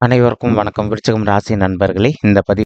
அனைவருக்கும் வணக்கம். விருச்சகம் ராசி நண்பர்களே இந்த பதிவு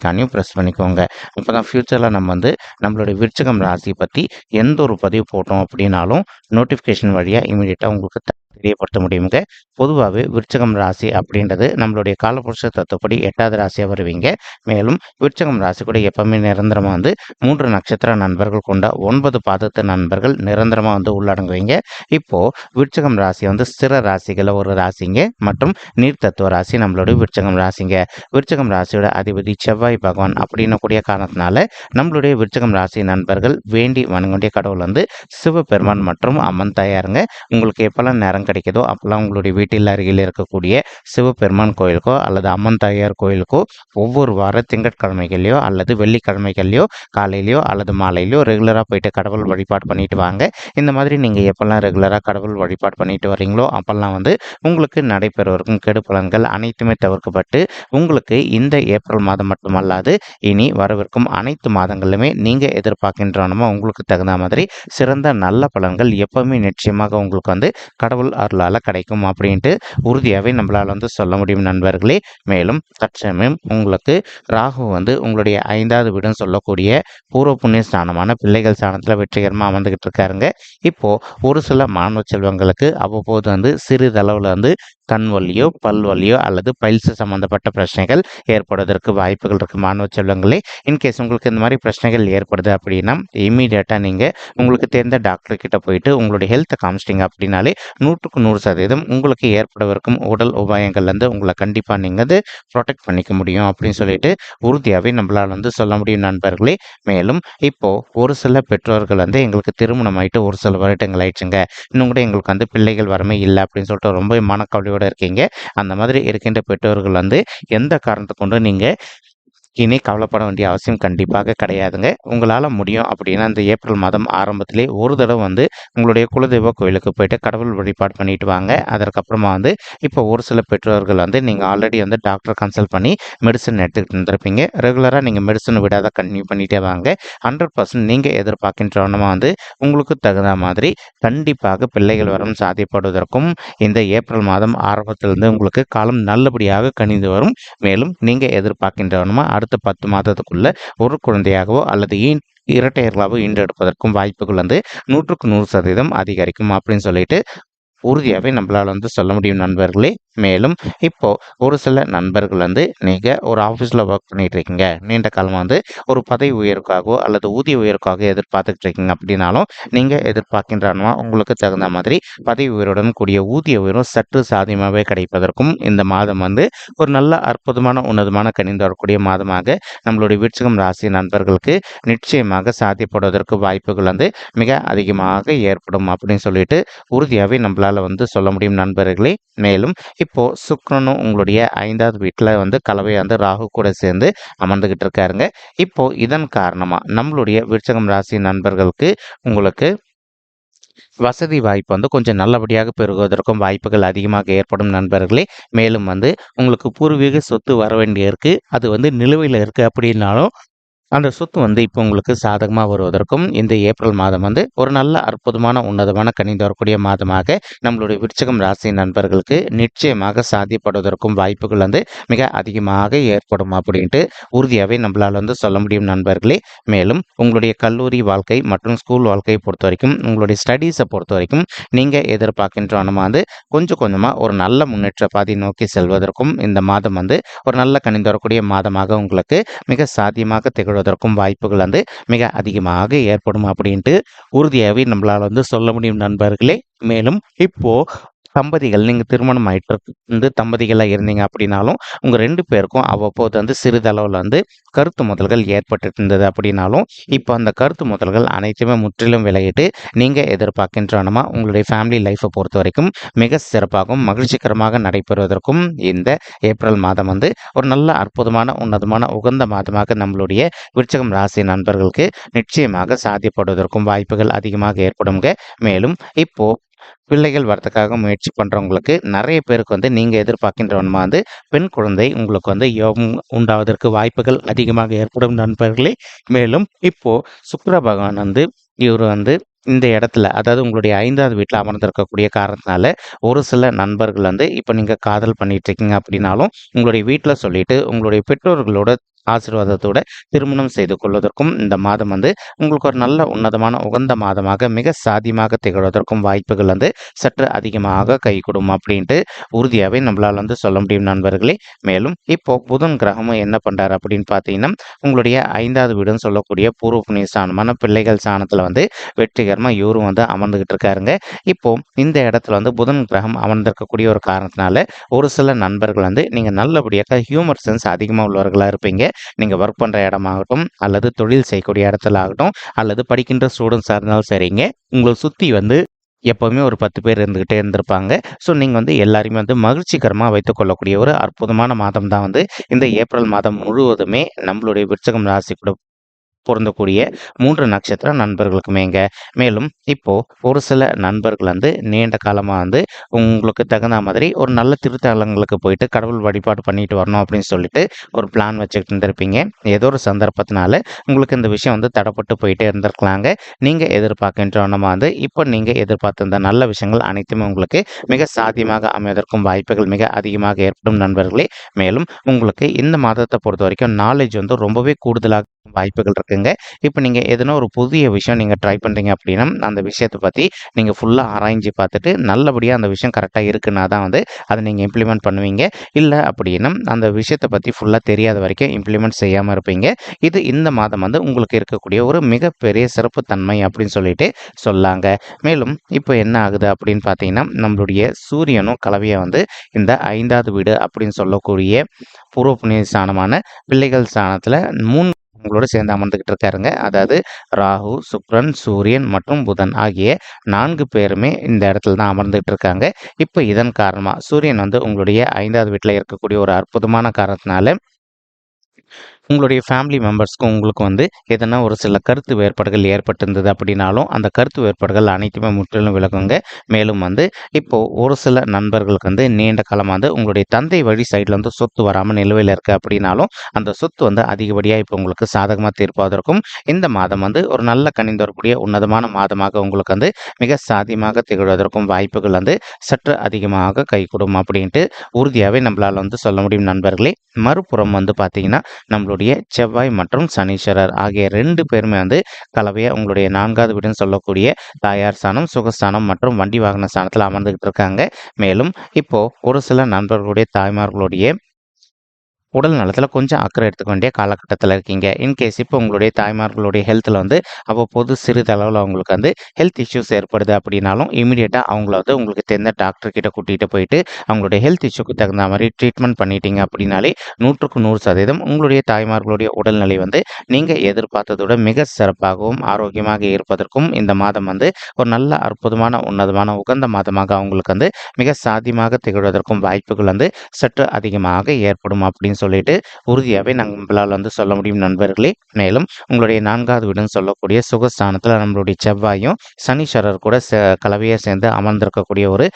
ஐக்கானையும் ப்ரெஸ் பண்ணிக்கோங்க. அப்போ தான் ஃப்யூச்சரில் நம்ம வந்து நம்மளுடைய விருச்சகம் ராசி பற்றி எந்த ஒரு பதிவு போட்டோம் அப்படின்னாலும் நோட்டிஃபிகேஷன் வழியாக இமீடியட்டாக உங்களுக்கு தெரியப்படுத்த முடியுங்க. பொதுவாகவே விருச்சகம் ராசி அப்படின்றது நம்மளுடைய காலபுருஷ தத்துவப்படி எட்டாவது ராசியாக வருவீங்க. மேலும் விருச்சகம் ராசி கூட எப்பவுமே நிரந்தரமாக வந்து மூன்று நட்சத்திர நண்பர்கள் கொண்ட ஒன்பது பாதத்து நண்பர்கள் நிரந்தரமாக வந்து உள்ளடங்குவீங்க. இப்போ விருச்சகம் ராசி வந்து ஸ்திர ராசிகளை ஒரு ராசிங்க. மற்றும் நீர் தத்துவ ராசி நம்மளுடைய விருச்சகம் ராசிங்க. விருச்சகம் ராசியோட அதிபதி செவ்வாய் பகவான் அப்படின்னக்கூடிய காரணத்தினால நம்மளுடைய விருச்சகம் ராசி நண்பர்கள் வேண்டி வணங்கக்கூடிய கடவுள் வந்து சிவபெருமான் மற்றும் அம்மன் தாயாருங்க. உங்களுக்கு எப்பெல்லாம் நேரம் கிடைக்குதோ அப்போல்லாம் உங்களுடைய வீட்டில் அருகில் இருக்கக்கூடிய சிவபெருமான் கோயிலுக்கோ அல்லது அம்மன் தாயார் கோயிலுக்கோ ஒவ்வொரு வார திங்கட்கிழமைகள்லையோ அல்லது வெள்ளிக்கிழமைகள்லையோ காலையிலையோ அல்லது மாலையிலையோ ரெகுலராக போயிட்டு கடவுள் வழிபாடு பண்ணிட்டு வாங்க. இந்த மாதிரி நீங்கள் எப்போல்லாம் ரெகுலராக கடவுள் வழிபாடு பண்ணிட்டு வரீங்களோ அப்போல்லாம் வந்து உங்களுக்கு நடைபெறவிருக்கும் கெடு பலன்கள் அனைத்துமே தவிர்க்கப்பட்டு உங்களுக்கு இந்த ஏப்ரல் மாதம் மட்டுமல்லாது இனி வரவிருக்கும் அனைத்து மாதங்களிலுமே நீங்கள் எதிர்பார்க்கின்றனமோ உங்களுக்கு தகுந்த மாதிரி சிறந்த நல்ல பலன்கள் எப்பவுமே நிச்சயமாக உங்களுக்கு வந்து கடவுள் அருளால் கிடைக்கும் அப்படின்ட்டு உறுதியாகவே நம்மளால் வந்து சொல்ல முடியும் நண்பர்களே. மேலும் தற்சமயம் உங்களுக்கு ராகு வந்து உங்களுடைய ஐந்தாவது வீடுன்னு சொல்லக்கூடிய பூர்வ புண்ணிய ஸ்தானமான பிள்ளைகள் ஸ்தானத்தில் வெற்றிகரமாக அமர்ந்துக்கிட்டு இருக்காருங்க. இப்போது ஒரு சில மாணவ செல்வங்களுக்கு அவ்வப்போது வந்து சிறிதளவில் வந்து கண் வலியோ பல் வலியோ அல்லது பைல்ஸ் சம்மந்தப்பட்ட பிரச்சனைகள் ஏற்படுவதற்கு வாய்ப்புகள் இருக்குது மாணவ செல்வங்களே இன்கேஸ் உங்களுக்கு இந்த மாதிரி பிரச்சனைகள் ஏற்படுது அப்படின்னா இமீடியட்டாக நீங்கள் உங்களுக்கு தெரிந்த டாக்டர் கிட்ட போயிட்டு உங்களுடைய ஹெல்த்தை காமிச்சிட்டிங்க அப்படின்னாலே நூற்றுக்கு நூறு சதவீதம் உங்களுக்கு ஏற்படவிருக்கும் உடல் உபாயங்கள்லேருந்து உங்களை கண்டிப்பாக நீங்கள் வந்து ப்ரொடெக்ட் பண்ணிக்க முடியும் அப்படின்னு சொல்லிட்டு உறுதியாகவே நம்மளால் வந்து சொல்ல முடியும் நண்பர்களே. மேலும் இப்போது ஒரு சில பெற்றோர்கள் வந்து எங்களுக்கு திருமணம் ஆயிட்டு ஒரு சில வருடங்கள் ஆயிடுச்சுங்க. இன்னும் கூட எங்களுக்கு வந்து பிள்ளைகள் வரமே இல்லை அப்படின்னு சொல்லிட்டு ரொம்ப மனக்கவலையோட இருக்கீங்க. அந்த மாதிரி இருக்கின்ற பெற்றோர்கள் வந்து எந்த காரணத்தை கொண்டு நீங்கள் இனி கவலைப்பட வேண்டிய அவசியம் கண்டிப்பாக கிடையாதுங்க. உங்களால் முடியும் அப்படின்னா இந்த ஏப்ரல் மாதம் ஆரம்பத்திலே ஒரு தடவை வந்து உங்களுடைய குலதெய்வ கோயிலுக்கு போயிட்டு கடவுள் வழிபாடு பண்ணிட்டு வாங்க. அதற்கப்புறமா வந்து இப்போ ஒரு சில பெற்றோர்கள் வந்து நீங்கள் ஆல்ரெடி வந்து டாக்டர் கன்சல்ட் பண்ணி மெடிசன் எடுத்துக்கிட்டு இருந்திருப்பீங்க. ரெகுலராக நீங்கள் மெடிசன் விடாத கன்டினியூ பண்ணிட்டே வாங்க. ஹண்ட்ரட் பர்சன்ட் நீங்கள் எதிர்பார்க்கின்றவனமாக வந்து உங்களுக்கு தகுந்த மாதிரி கண்டிப்பாக பிள்ளைகள் வரம் சாத்தியப்படுவதற்கும் இந்த ஏப்ரல் மாதம் ஆரம்பத்திலிருந்து உங்களுக்கு காலம் நல்லபடியாக கணிந்து வரும். மேலும் நீங்கள் எதிர்பார்க்கின்றவனமா அடுத்த பத்து மாதத்துக்குள்ள ஒரு குழந்தையாகவோ அல்லது ஈன் இரட்டையர்களாகவோ ஈண்டெடுப்பதற்கும் வாய்ப்புகள் வந்து நூற்றுக்கு நூறு சதவீதம் அதிகரிக்கும் அப்படின்னு சொல்லிட்டு உறுதியாகவே நம்மளால் வந்து சொல்ல முடியும் நண்பர்களே. மேலும் இப்போ ஒரு சில நண்பர்கள் வந்து நீங்கள் ஒரு ஆஃபீஸில் ஒர்க் பண்ணிட்டு இருக்கீங்க. நீண்ட காலமாக வந்து ஒரு பதவி உயர்வுக்காகவோ அல்லது ஊதிய உயர்வுக்காக எதிர்பார்த்துட்டு இருக்கீங்க அப்படின்னாலும் நீங்கள் எதிர்பார்க்கின்றனவா உங்களுக்கு தகுந்த மாதிரி பதவி உயர்வுடன் கூடிய ஊதிய உயர்வும் சற்று சாதியமாகவே கிடைப்பதற்கும் இந்த மாதம் வந்து ஒரு நல்ல அற்புதமான உன்னதமான கணிந்து வரக்கூடிய மாதமாக நம்மளுடைய விருச்சிகம் ராசி நண்பர்களுக்கு நிச்சயமாக சாத்தியப்படுவதற்கு வாய்ப்புகள் வந்து மிக அதிகமாக ஏற்படும் அப்படின்னு சொல்லிட்டு உறுதியாகவே நம்மளால் வந்து சொல்ல முடியும் நண்பர்களே. மேலும் இப்போ சுக்ரனும் உங்களுடைய ஐந்தாவது வீட்டில் வந்து கலவை வந்து ராகு கூட சேர்ந்து அமர்ந்துகிட்டு இருக்காருங்க. இப்போ இதன் காரணமாக நம்மளுடைய விருச்சகம் ராசி நண்பர்களுக்கு உங்களுக்கு வசதி வாய்ப்பு வந்து கொஞ்சம் நல்லபடியாக பெருகுவதற்கும் வாய்ப்புகள் அதிகமாக ஏற்படும் நண்பர்களே. மேலும் வந்து உங்களுக்கு பூர்வீக சொத்து வர வேண்டியிருக்கு. அது வந்து நிலுவையில் இருக்குது அப்படின்னாலும் அந்த சொத்து வந்து இப்போ உங்களுக்கு சாதகமாக வருவதற்கும் இந்த ஏப்ரல் மாதம் வந்து ஒரு நல்ல அற்புதமான உன்னதமான கணிந்து வரக்கூடிய மாதமாக நம்மளுடைய விருச்சகம் ராசி நண்பர்களுக்கு நிச்சயமாக சாத்தியப்படுவதற்கும் வாய்ப்புகள் வந்து மிக அதிகமாக ஏற்படும் அப்படின்ட்டு உறுதியாகவே நம்மளால் வந்து சொல்ல முடியும் நண்பர்களே. மேலும் உங்களுடைய கல்லூரி வாழ்க்கை மற்றும் ஸ்கூல் வாழ்க்கையை பொறுத்த வரைக்கும் உங்களுடைய ஸ்டடீஸை பொறுத்த வரைக்கும் நீங்கள் எதிர்பார்க்கின்றவனமா வந்து கொஞ்சம் கொஞ்சமாக ஒரு நல்ல முன்னேற்ற பாதை நோக்கி செல்வதற்கும் இந்த மாதம் வந்து ஒரு நல்ல கணிந்து வரக்கூடிய மாதமாக உங்களுக்கு மிக சாத்தியமாக திகழ்வதற்கும் வாய்ப்புகள் வந்து மிக அதிகமாக ஏற்படும் அப்படின்ட்டு உறுதியாகவே நம்மளால் வந்து சொல்ல முடியும் நண்பர்களே. மேலும் இப்போ தம்பதிகள் நீங்கள் திருமணம் ஆயிட்டு வந்து தம்பதிகளாக இருந்தீங்க அப்படின்னாலும் உங்கள் ரெண்டு பேருக்கும் அவ்வப்போது வந்து சிறிதளவில் வந்து கருத்து முதல்கள் ஏற்பட்டு இருந்தது அப்படின்னாலும் இப்போ அந்த கருத்து முதல்கள் அனைத்துமே முற்றிலும் விலகிட்டு நீங்கள் எதிர்பார்க்கின்றனமா உங்களுடைய ஃபேமிலி லைஃப்பை பொறுத்த வரைக்கும் மிக சிறப்பாகவும் மகிழ்ச்சிகரமாக நடைபெறுவதற்கும் இந்த ஏப்ரல் மாதம் வந்து ஒரு நல்ல அற்புதமான உன்னதமான உகந்த மாதமாக நம்மளுடைய விருச்சகம் ராசி நண்பர்களுக்கு நிச்சயமாக சாத்தியப்படுவதற்கும் வாய்ப்புகள் அதிகமாக ஏற்படுங்க மேலும் இப்போ பிள்ளைகள் வரத்துக்காக முயற்சி பண்ணுறவங்களுக்கு நிறைய பேருக்கு வந்து நீங்கள் எதிர்பார்க்கின்றவனமாக வந்து பெண் குழந்தை உங்களுக்கு வந்து யோகம் உண்டாவதற்கு வாய்ப்புகள் அதிகமாக ஏற்படும் நண்பர்களே. மேலும் இப்போது சுக்கர பகவான் வந்து இவர் வந்து இந்த இடத்துல அதாவது உங்களுடைய ஐந்தாவது வீட்டில் அமர்ந்திருக்கக்கூடிய காரணத்தினால ஒரு சில நண்பர்கள் வந்து இப்போ நீங்கள் காதல் பண்ணிட்டு இருக்கீங்க அப்படின்னாலும் உங்களுடைய வீட்டில் சொல்லிட்டு உங்களுடைய பெற்றோர்களோட ஆசீர்வாதத்தோட திருமணம் செய்து கொள்வதற்கும் இந்த மாதம் வந்து உங்களுக்கு ஒரு நல்ல உன்னதமான உகந்த மாதமாக மிக சாதியமாக திகழ்வதற்கும் வாய்ப்புகள் வந்து சற்று அதிகமாக கை அப்படின்ட்டு உறுதியாகவே நம்மளால் வந்து சொல்ல முடியும் நண்பர்களே. மேலும் இப்போ புதன் கிரகமும் என்ன பண்ணுறாரு அப்படின்னு பார்த்தீங்கன்னா உங்களுடைய ஐந்தாவது வீடுன்னு சொல்லக்கூடிய பூர்வ புண்ணிய ஸ்தானமான பிள்ளைகள் ஸ்தானத்தில் வந்து வெற்றிகரமாக இவரும் வந்து அமர்ந்துகிட்டு இருக்காருங்க. இப்போ இந்த இடத்துல வந்து புதன் கிரகம் அமர்ந்திருக்கக்கூடிய ஒரு காரணத்தினால ஒரு சில நண்பர்கள் வந்து நீங்கள் நல்லபடியாக ஹியூமர் சென்ஸ் அதிகமாக உள்ளவர்களாக இருப்பீங்க. நீங்கள் ஒர்க் பண்ணுற இடமாகட்டும் அல்லது தொழில் செய்யக்கூடிய இடத்துல ஆகட்டும் அல்லது படிக்கின்ற ஸ்டூடெண்ட்ஸாக இருந்தாலும் சரிங்க உங்களை சுற்றி வந்து எப்போவுமே ஒரு பத்து பேர் இருந்துக்கிட்டே இருந்திருப்பாங்க. ஸோ நீங்கள் வந்து எல்லாருமே வந்து மகிழ்ச்சிகரமாக வைத்துக்கொள்ளக்கூடிய ஒரு அற்புதமான மாதம் தான் வந்து இந்த ஏப்ரல் மாதம் முழுவதுமே நம்மளுடைய விருச்சகம் ராசி கூட பொருந்தக்கூடிய மூன்று நட்சத்திர நண்பர்களுக்குமேங்க மேலும் இப்போ ஒரு சில நண்பர்கள் வந்து நீண்ட காலமாக வந்து உங்களுக்கு தகுந்த மாதிரி ஒரு நல்ல திருத்தலங்களுக்கு போயிட்டு கடவுள் வழிபாடு பண்ணிட்டு வரணும் அப்படின்னு சொல்லிட்டு ஒரு பிளான் வச்சுக்கிட்டு இருந்திருப்பீங்க. ஏதோ ஒரு சந்தர்ப்பத்தினால உங்களுக்கு இந்த விஷயம் வந்து தடப்பட்டு போயிட்டே இருந்திருக்கலாங்க. நீங்கள் எதிர்பார்க்கின்றவனமா வந்து இப்போ நீங்கள் எதிர்பார்த்த இந்த நல்ல விஷயங்கள் அனைத்துமே உங்களுக்கு மிக சாத்தியமாக அமைவதற்கும் வாய்ப்புகள் மிக அதிகமாக ஏற்படும் நண்பர்களே. மேலும் உங்களுக்கு இந்த மாதத்தை பொறுத்த வரைக்கும் நாலேஜ் வந்து ரொம்பவே கூடுதலாக வாய்ப்புகள் இருக்குங்க. இப்போ நீங்கள் எதனா ஒரு புதிய விஷயம் நீங்கள் ட்ரை பண்ணுறீங்க அப்படின்னா அந்த விஷயத்தை பற்றி நீங்கள் ஃபுல்லாக ஆராய்ஞ்சு பார்த்துட்டு நல்லபடியாக அந்த விஷயம் கரெக்டாக இருக்குன்னா தான் வந்து அதை நீங்கள் இம்ப்ளிமெண்ட் பண்ணுவீங்க. இல்லை அப்படின்னா அந்த விஷயத்தை பற்றி ஃபுல்லாக தெரியாத வரைக்கும் இம்ப்ளிமெண்ட் செய்யாமல் இருப்பீங்க. இது இந்த மாதம் வந்து உங்களுக்கு இருக்கக்கூடிய ஒரு மிகப்பெரிய சிறப்பு தன்மை அப்படின்னு சொல்லிட்டு சொல்லாங்க. மேலும் இப்போ என்ன ஆகுது அப்படின்னு பார்த்தீங்கன்னா நம்மளுடைய சூரியனும் கலவையை வந்து இந்த ஐந்தாவது வீடு அப்படின்னு சொல்லக்கூடிய பூர்வ புண்ணிய ஸ்தானமான பிள்ளைகள் ஸ்தானத்தில் மூணு உங்களோட சேர்ந்து அமர்ந்துக்கிட்டு இருக்காருங்க. அதாவது ராகு சுக்ரன் சூரியன் மற்றும் புதன் ஆகிய நான்கு பேருமே இந்த இடத்துல தான் அமர்ந்துகிட்டு இருக்காங்க. இப்போ இதன் காரணமாக சூரியன் வந்து உங்களுடைய ஐந்தாவது வீட்டில் இருக்கக்கூடிய ஒரு அற்புதமான காரணத்தினால உங்களுடைய ஃபேமிலி மெம்பர்ஸ்க்கும் உங்களுக்கு வந்து எதனா ஒரு சில கருத்து வேறுபாடுகள் ஏற்பட்டிருந்தது அப்படின்னாலும் அந்த கருத்து வேறுபாடுகள் அனைத்துமே முற்றிலும் விலகுங்க மேலும் வந்து இப்போது ஒரு சில நண்பர்களுக்கு வந்து நீண்ட காலமாக வந்து உங்களுடைய தந்தை வழி சைடில் வந்து சொத்து வராமல் நிலுவையில் இருக்குது அப்படின்னாலும் அந்த சொத்து வந்து அதிகப்படியாக இப்போ உங்களுக்கு சாதகமாக தீர்ப்பதற்கும் இந்த மாதம் வந்து ஒரு நல்ல கணிந்து வரக்கூடிய உன்னதமான மாதமாக உங்களுக்கு வந்து மிக சாதியமாக திகழ்வதற்கும் வாய்ப்புகள் வந்து சற்று அதிகமாக கைகூடும் அப்படின்ட்டு உறுதியாகவே நம்மளால் வந்து சொல்ல முடியும் நண்பர்களே. மறுபுறம் வந்து பார்த்தீங்கன்னா நம்மளுடைய செவ்வாய் மற்றும் சனீஸ்வரர் ஆகிய ரெண்டு பேருமே வந்து கலவையாக உங்களுடைய நான்காவது வீடுன்னு சொல்லக்கூடிய தாயார் ஸ்தானம் சுகஸ்தானம் மற்றும் வண்டி வாகன ஸ்தானத்தில் அமர்ந்துகிட்டு இருக்காங்க. மேலும் இப்போ ஒரு சில நண்பர்களுடைய தாய்மார்களுடைய உடல் நலத்தில் கொஞ்சம் அக்கறை எடுத்துக்க வேண்டிய காலகட்டத்தில் இருக்கீங்க. இன்கேஸ் இப்போ உங்களுடைய தாய்மார்களுடைய ஹெல்த்தில் வந்து அவ்வப்போது சிறிதளவில் அவங்களுக்கு வந்து ஹெல்த் இஷ்யூஸ் ஏற்படுது அப்படின்னாலும் இமீடியட்டாக அவங்கள வந்து உங்களுக்கு தெரிந்த டாக்டர்கிட்ட கூட்டிகிட்டு போயிட்டு அவங்களுடைய ஹெல்த் இஷ்யூக்கு தகுந்த மாதிரி ட்ரீட்மெண்ட் பண்ணிட்டீங்க அப்படின்னாலே நூற்றுக்கு நூறு சதவீதம் உங்களுடைய தாய்மார்களுடைய உடல்நிலை வந்து நீங்கள் எதிர்பார்த்ததோட மிக சிறப்பாகவும் ஆரோக்கியமாக இருப்பதற்கும் இந்த மாதம் வந்து ஒரு நல்ல அற்புதமான உன்னதமான உகந்த மாதமாக அவங்களுக்கு வந்து மிக சாத்தியமாக திகழ்வதற்கும் வாய்ப்புகள் வந்து சற்று அதிகமாக ஏற்படும் அப்படின்னு சொல்லிட்டு உறுதியாகவே நம்மளால் வந்து சொல்ல முடியும் நண்பர்களே. மேலும் உங்களுடைய நான்காவது வீடுன்னு சொல்லக்கூடிய சுகஸ்தானத்தில் நம்மளுடைய செவ்வாயும் சனீஸ்வரர் கூட சே கலவையாக சேர்ந்து அமர்ந்திருக்கக்கூடிய ஒரு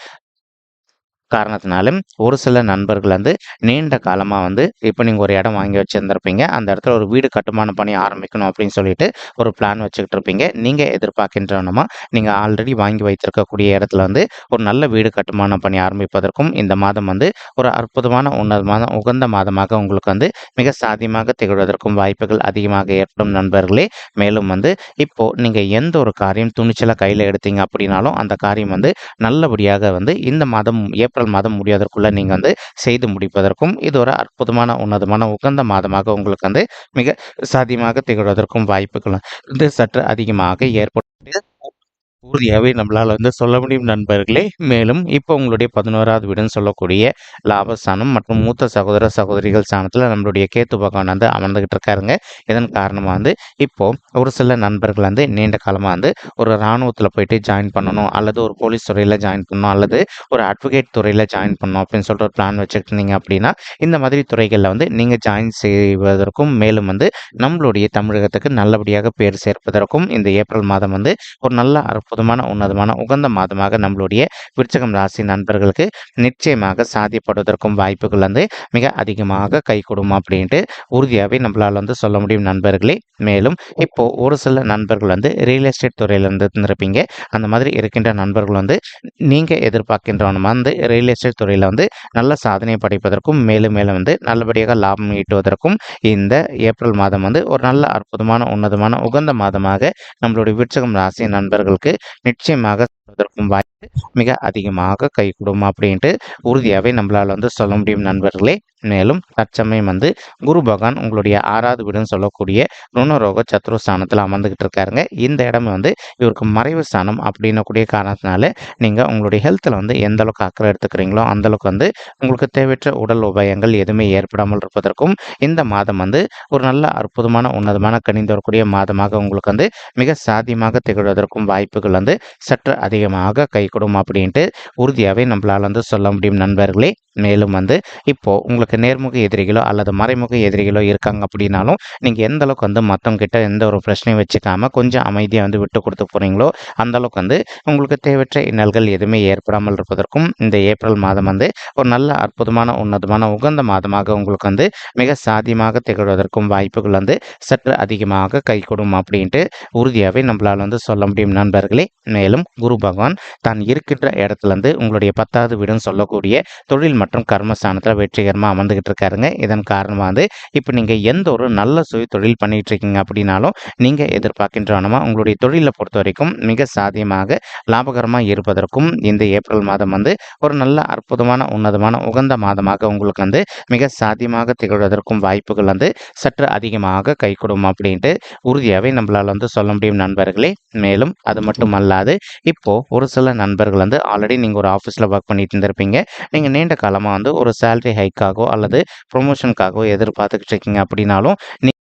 காரணத்தினாலும் ஒரு சில நண்பர்கள் வந்து நீண்ட காலமாக வந்து இப்போ நீங்கள் ஒரு இடம் வாங்கி வச்சுருந்துருப்பீங்க. அந்த இடத்துல ஒரு வீடு கட்டுமான பணி ஆரம்பிக்கணும் அப்படின்னு சொல்லிட்டு ஒரு பிளான் வச்சுக்கிட்டு இருப்பீங்க நீங்கள் எதிர்பார்க்கின்றனமா நீங்கள் ஆல்ரெடி வாங்கி வைத்திருக்கக்கூடிய இடத்துல வந்து ஒரு நல்ல வீடு கட்டுமான பணி ஆரம்பிப்பதற்கும் இந்த மாதம் வந்து ஒரு அற்புதமான உன்னத மாதம் உகந்த மாதமாக உங்களுக்கு வந்து மிக சாத்தியமாக திகழ்வதற்கும் வாய்ப்புகள் அதிகமாக ஏற்படும் நண்பர்களே. மேலும் வந்து இப்போ நீங்கள் எந்த ஒரு காரியம் துணிச்சலாக கையில் எடுத்தீங்க அப்படின்னாலும் அந்த காரியம் வந்து நல்லபடியாக வந்து இந்த மாதம் நாட்கள் மாதம் முடியாதற்குள்ளே நீங்கள் வந்து செய்து முடிப்பதற்கும் இது ஒரு அற்புதமான உன்னதமான உகந்த மாதமாக உங்களுக்கு வந்து மிக சாத்தியமாக திகழ்வதற்கும் வாய்ப்புகள் வந்து சற்று அதிகமாக ஏற்பட்டு உறுதியாகவே நம்மளால் வந்து சொல்ல முடியும் நண்பர்களே. மேலும் இப்போ உங்களுடைய பதினோராவது வீடுன்னு சொல்லக்கூடிய லாபஸ்தானம் மற்றும் மூத்த சகோதர சகோதரிகள் ஸ்தானத்தில் நம்மளுடைய கேத்து பகவான் வந்து அமர்ந்துகிட்டு இருக்காருங்க. இதன் காரணமாக வந்து இப்போ ஒரு சில நண்பர்கள் வந்து நீண்ட காலமாக வந்து ஒரு இராணுவத்தில் போயிட்டு ஜாயின் பண்ணணும் அல்லது ஒரு போலீஸ் துறையில் ஜாயின் பண்ணணும் அல்லது ஒரு அட்வொகேட் துறையில் ஜாயின் பண்ணணும் அப்படின்னு சொல்லிட்டு ஒரு பிளான் வச்சுட்டு இருந்தீங்க அப்படின்னா இந்த மாதிரி துறைகளில் வந்து நீங்கள் ஜாயின் செய்வதற்கும் மேலும் வந்து நம்மளுடைய தமிழகத்துக்கு நல்லபடியாக பேர் சேர்ப்பதற்கும் இந்த ஏப்ரல் மாதம் வந்து ஒரு நல்ல அற்புதமான உன்னதமான உகந்த மாதமாக நம்மளுடைய விருச்சகம் ராசி நண்பர்களுக்கு நிச்சயமாக சாத்தியப்படுவதற்கும் வாய்ப்புகள் வந்து மிக அதிகமாக கை கொடுமா அப்படின்ட்டு உறுதியாகவே நம்மளால் வந்து சொல்ல முடியும் நண்பர்களே. மேலும் இப்போ ஒரு சில நண்பர்கள் வந்து ரியல் எஸ்டேட் துறையில் இருந்திருப்பீங்க. அந்த மாதிரி இருக்கின்ற நண்பர்கள் வந்து நீங்கள் எதிர்பார்க்கின்றவனும் வந்து ரியல் எஸ்டேட் துறையில் வந்து நல்ல சாதனை படைப்பதற்கும் மேலும் மேலும் வந்து நல்லபடியாக லாபம் ஈட்டுவதற்கும் இந்த ஏப்ரல் மாதம் வந்து ஒரு நல்ல அற்புதமான உன்னதமான உகந்த மாதமாக நம்மளுடைய விருச்சகம் ராசி நண்பர்களுக்கு நிச்சயமாக அதற்கும் வாய்ப்பு மிக அதிகமாக கைகூடும் அப்படின்ட்டு உறுதியாகவே நம்மளால் வந்து சொல்ல முடியும் நண்பர்களே. மேலும் தற்சமயம் வந்து குரு பகவான் உங்களுடைய ஆறாவது வீடுன்னு சொல்லக்கூடிய ருணரோக சத்ரு ஸ்தானத்தில் அமர்ந்துகிட்டு இருக்காருங்க. இந்த இடம் வந்து இவருக்கு மறைவு ஸ்தானம் அப்படின்னக்கூடிய காரணத்தினால நீங்கள் உங்களுடைய ஹெல்த்தில் வந்து எந்த அளவுக்கு அக்கறை எடுத்துக்கிறீங்களோ அந்த அளவுக்கு வந்து உங்களுக்கு தேவையற்ற உடல் உபாயங்கள் எதுவுமே ஏற்படாமல் இருப்பதற்கும் இந்த மாதம் வந்து ஒரு நல்ல அற்புதமான உன்னதமான கணிந்து வரக்கூடிய மாதமாக உங்களுக்கு வந்து மிக சாத்தியமாக திகழ்வதற்கும் வாய்ப்புகள் வந்து சற்று அதிகமாக கை கொடுமா அப்படின்ட்டு உறுதியாகவே நம்மளால் வந்து சொல்ல முடியும் நண்பர்களே. மேலும் வந்து இப்போ உங்களுக்கு நேர்முக எதிரிகளோ அல்லது மறைமுக எதிரிகளோ இருக்காங்க அப்படின்னாலும் நீங்கள் எந்த அளவுக்கு வந்து மற்றவங்கிட்ட எந்த ஒரு பிரச்சனையும் வச்சுக்காம கொஞ்சம் அமைதியாக வந்து விட்டு கொடுத்து போகிறீங்களோ அந்த அளவுக்கு வந்து உங்களுக்கு தேவையற்ற இன்னல்கள் எதுவுமே ஏற்படாமல் இருப்பதற்கும் இந்த ஏப்ரல் மாதம் வந்து ஒரு நல்ல அற்புதமான உன்னதமான உகந்த மாதமாக உங்களுக்கு வந்து மிக சாத்தியமாக திகழ்வதற்கும் வாய்ப்புகள் வந்து சற்று அதிகமாக கை கொடுக்கும் அப்படின்ட்டு உறுதியாகவே நம்மளால் வந்து சொல்ல முடியும் நண்பர்களே. மேலும் குரு பகவான் தான் இருக்கின்ற இடத்துலேருந்து உங்களுடைய பத்தாவது வீடுன்னு சொல்லக்கூடிய தொழில் மற்றும் கர்மஸ்தானத்தில் வெற்றிகரமாக அமர்ந்துகிட்டு இருக்காருங்க. இதன் காரணமாக வந்து இப்போ நீங்கள் எந்த ஒரு நல்ல சுய தொழில் பண்ணிகிட்டு இருக்கீங்க அப்படின்னாலும் நீங்கள் எதிர்பார்க்கின்றவனமா உங்களுடைய தொழிலை பொறுத்த வரைக்கும் மிக சாத்தியமாக லாபகரமாக இருப்பதற்கும் இந்த ஏப்ரல் மாதம் வந்து ஒரு நல்ல அற்புதமான உன்னதமான உகந்த மாதமாக உங்களுக்கு வந்து மிக சாத்தியமாக திகழ்வதற்கும் வாய்ப்புகள் வந்து சற்று அதிகமாக கைகூடும் அப்படின்ட்டு உறுதியாகவே நம்மளால் வந்து சொல்ல முடியும் நண்பர்களே. மேலும் அது மட்டும் அல்லாது இப்போ ஒரு சில நண்பர்கள் வந்து ஆல்ரெடி நீங்கள் ஒரு ஆஃபீஸில் ஒர்க் பண்ணிட்டு இருந்திருப்பீங்க. நீங்கள் நீண்ட காலமாக வந்து ஒரு சேலரி ஹைக்காகவோ அல்லது ப்ரொமோஷனுக்காகவோ எதிர்பார்த்துக்கிட்டு இருக்கீங்க அப்படின்னாலும் நீங்கள்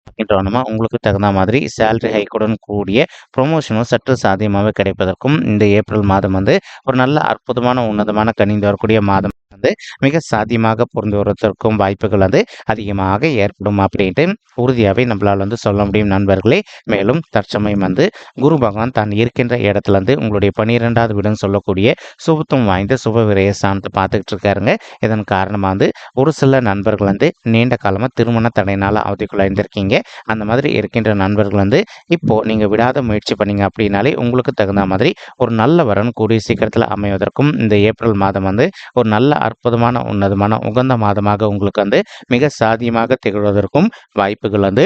உங்களுக்கு தகுந்த மாதிரி சேலரி ஹைக்குடன் கூடிய ப்ரொமோஷனும் சற்று சாதியமாகவே கிடைப்பதற்கும் இந்த ஏப்ரல் மாதம் வந்து ஒரு நல்ல அற்புதமான உன்னதமான கணிந்து வரக்கூடிய மாதம் வந்து மிக சாத்தியமாக பொருந்து வருவதற்கும் வாய்ப்புகள் வந்து அதிகமாக ஏற்படும் அப்படின்ட்டு உறுதியாகவே நம்மளால் வந்து சொல்ல முடியும் நண்பர்களே. மேலும் தற்சமயம் வந்து குரு பகவான் தான் இருக்கின்ற இடத்துல இருந்து உங்களுடைய பன்னிரெண்டாவது வீடுன்னு சொல்லக்கூடிய சுபத்துவம் வாய்ந்த சுப விரய ஸ்தானத்தை பார்த்துக்கிட்டு இருக்காருங்க. இதன் காரணமாக வந்து ஒரு சில நண்பர்கள் வந்து நீண்ட காலமாக திருமண தடையினால் அவதிக்குள்ளாயிருந்திருக்கீங்க அந்த மாதிரி இருக்கின்ற நண்பர்கள் வந்து இப்போது நீங்கள் விடாத முயற்சி பண்ணீங்க அப்படின்னாலே உங்களுக்கு தகுந்த மாதிரி ஒரு நல்ல வரன் கூடிய சீக்கிரத்தில் அமைவதற்கும் இந்த ஏப்ரல் மாதம் வந்து ஒரு நல்ல அற்புதமான உன்னதமான உகந்த மாதமாக உங்களுக்கு வந்து மிக சாதியமாக திகழ்வதற்கும் வாய்ப்புகள் வந்து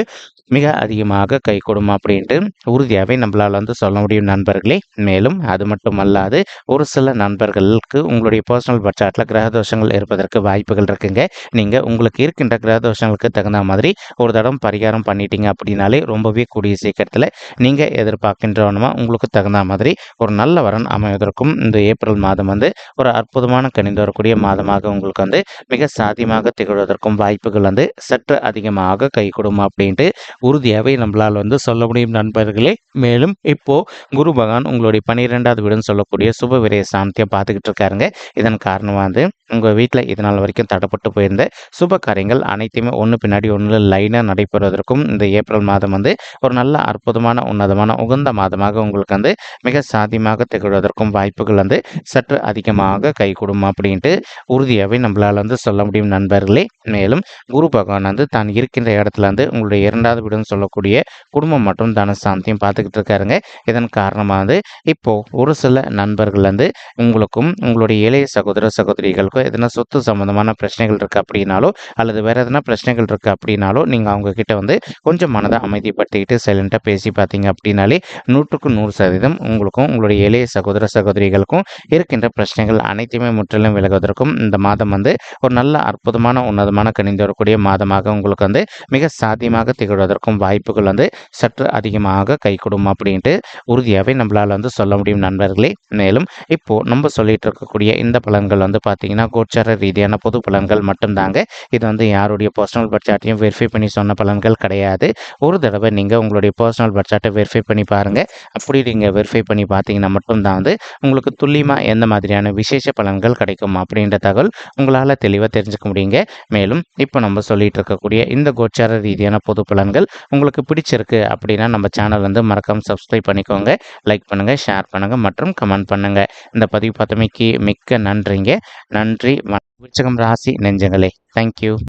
மிக அதிகமாக கை கொடுமா அப்படின்ட்டு உறுதியாகவே நம்மளால் வந்து சொல்ல முடியும் நண்பர்களே. மேலும் அது மட்டும் அல்லாது ஒரு சில நண்பர்களுக்கு உங்களுடைய பர்சனல் பட்ஜெட்டில் கிரகதோஷங்கள் இருப்பதற்கு வாய்ப்புகள் இருக்குங்க. நீங்கள் உங்களுக்கு இருக்கின்ற கிரகதோஷங்களுக்கு தகுந்த மாதிரி ஒரு தடம் பரிகாரம் பண்ணிட்டீங்க அப்படின்னாலே ரொம்பவே கூடிய சீக்கிரத்தில் நீங்கள் எதிர்பார்க்கின்றவனமா உங்களுக்கு தகுந்த மாதிரி ஒரு நல்ல வரன் அமைவதற்கும் இந்த ஏப்ரல் மாதம் வந்து ஒரு அற்புதமான கணிந்து வரக்கூடிய மாதமாக உங்களுக்கு வந்து மிக சாத்தியமாக திகழ்வதற்கும் வாய்ப்புகள் வந்து சற்று அதிகமாக கை அப்படின்ட்டு உறுதியாகவே நம்மளால் வந்து சொல்ல முடியும் நண்பர்களே. மேலும் இப்போ குரு பகவான் உங்களுடைய பன்னிரெண்டாவது வீடுன்னு சொல்லக்கூடிய சுப விரய சாந்தியை பார்த்துக்கிட்டு இருக்காருங்க. இதன் காரணமாக வந்து உங்கள் வீட்டில் இதனால் வரைக்கும் தடப்பட்டு போயிருந்த சுப காரியங்கள் அனைத்தையுமே ஒன்று பின்னாடி ஒன்று லைனாக நடைபெறுவதற்கும் இந்த ஏப்ரல் மாதம் வந்து ஒரு நல்ல அற்புதமான உன்னதமான உகந்த மாதமாக உங்களுக்கு வந்து மிக சாத்தியமாக திகழ்வதற்கும் வாய்ப்புகள் வந்து சற்று அதிகமாக கை அப்படின்ட்டு உறுதியாகவே நம்மளால் வந்து சொல்ல முடியும் நண்பர்களே. மேலும் குரு பகவான் வந்து தான் இருக்கின்ற இடத்துல வந்து உங்களுடைய இரண்டாவது வீடுன்னு சொல்லக்கூடிய குடும்பம் மற்றும் தனசாந்தியும் பார்த்துக்கிட்டு இருக்காருங்க. இதன் காரணமாக வந்து இப்போது ஒரு சில நண்பர்கள் வந்து உங்களுக்கும் உங்களுடைய இளைய சகோதர சகோதரிகளுக்கும் எதனா சொத்து சம்பந்தமான பிரச்சனைகள் இருக்குது அப்படின்னாலோ அல்லது வேறு எதனா பிரச்சனைகள் இருக்குது அப்படின்னாலோ நீங்கள் அவங்கக்கிட்ட வந்து கொஞ்சம் மனதை அமைதிப்படுத்திக்கிட்டு சைலண்ட்டாக பேசி பார்த்தீங்க அப்படின்னாலே நூற்றுக்கு நூறு சதவீதம் உங்களுக்கும் உங்களுடைய இளைய சகோதர சகோதரிகளுக்கும் இருக்கின்ற பிரச்சனைகள் அனைத்தையுமே முற்றிலும் விலகுவதற்கு இருக்கும் இந்த மாதம் வந்து ஒரு நல்ல அற்புதமான உன்னதமான கணிந்து வரக்கூடிய மாதமாக உங்களுக்கு வந்து மிக சாத்தியமாக திகழ்வதற்கும் வாய்ப்புகள் வந்து சற்று அதிகமாக கை கொடுக்கும் அப்படின்ட்டு உறுதியாகவே நம்மளால் வந்து சொல்ல முடியும் நண்பர்களே. மேலும் இப்போது நம்ம சொல்லிட்டு இருக்கக்கூடிய இந்த பலன்கள் வந்து பார்த்தீங்கன்னா கோச்சார ரீதியான பொது பலன்கள் மட்டும்தாங்க. இது வந்து யாருடைய பர்சனல் பட்ஜெட்டையும் வெரிஃபை பண்ணி சொன்ன பலன்கள் கிடையாது. ஒரு தடவை நீங்கள் உங்களுடைய பர்சனல் பட்ஜெட்டை வெரிஃபை பண்ணி பாருங்கள் அப்படி நீங்கள் வெரிஃபை பண்ணி பார்த்தீங்கன்னா மட்டும்தான் வந்து உங்களுக்கு துல்லியமாக எந்த மாதிரியான விசேஷ பலன்கள் கிடைக்கும் அப்படின்னு அப்படின்ற தகவல் உங்களால் தெளிவாக தெரிஞ்சுக்க முடியுங்க. மேலும் இப்போ நம்ம சொல்லிட்டு இருக்கக்கூடிய இந்த கோச்சார ரீதியான பொது பலன்கள் உங்களுக்கு பிடிச்சிருக்கு அப்படின்னா நம்ம சேனல் வந்து மறக்காம சப்ஸ்கிரைப் பண்ணிக்கோங்க. லைக் பண்ணுங்கள் ஷேர் பண்ணுங்கள் மற்றும் கமெண்ட் பண்ணுங்கள் இந்த பதிவு பார்த்தமைக்கு மிக்க நன்றிங்க. நன்றி. வ- ராசி நெஞ்சங்களே. தேங்க்யூ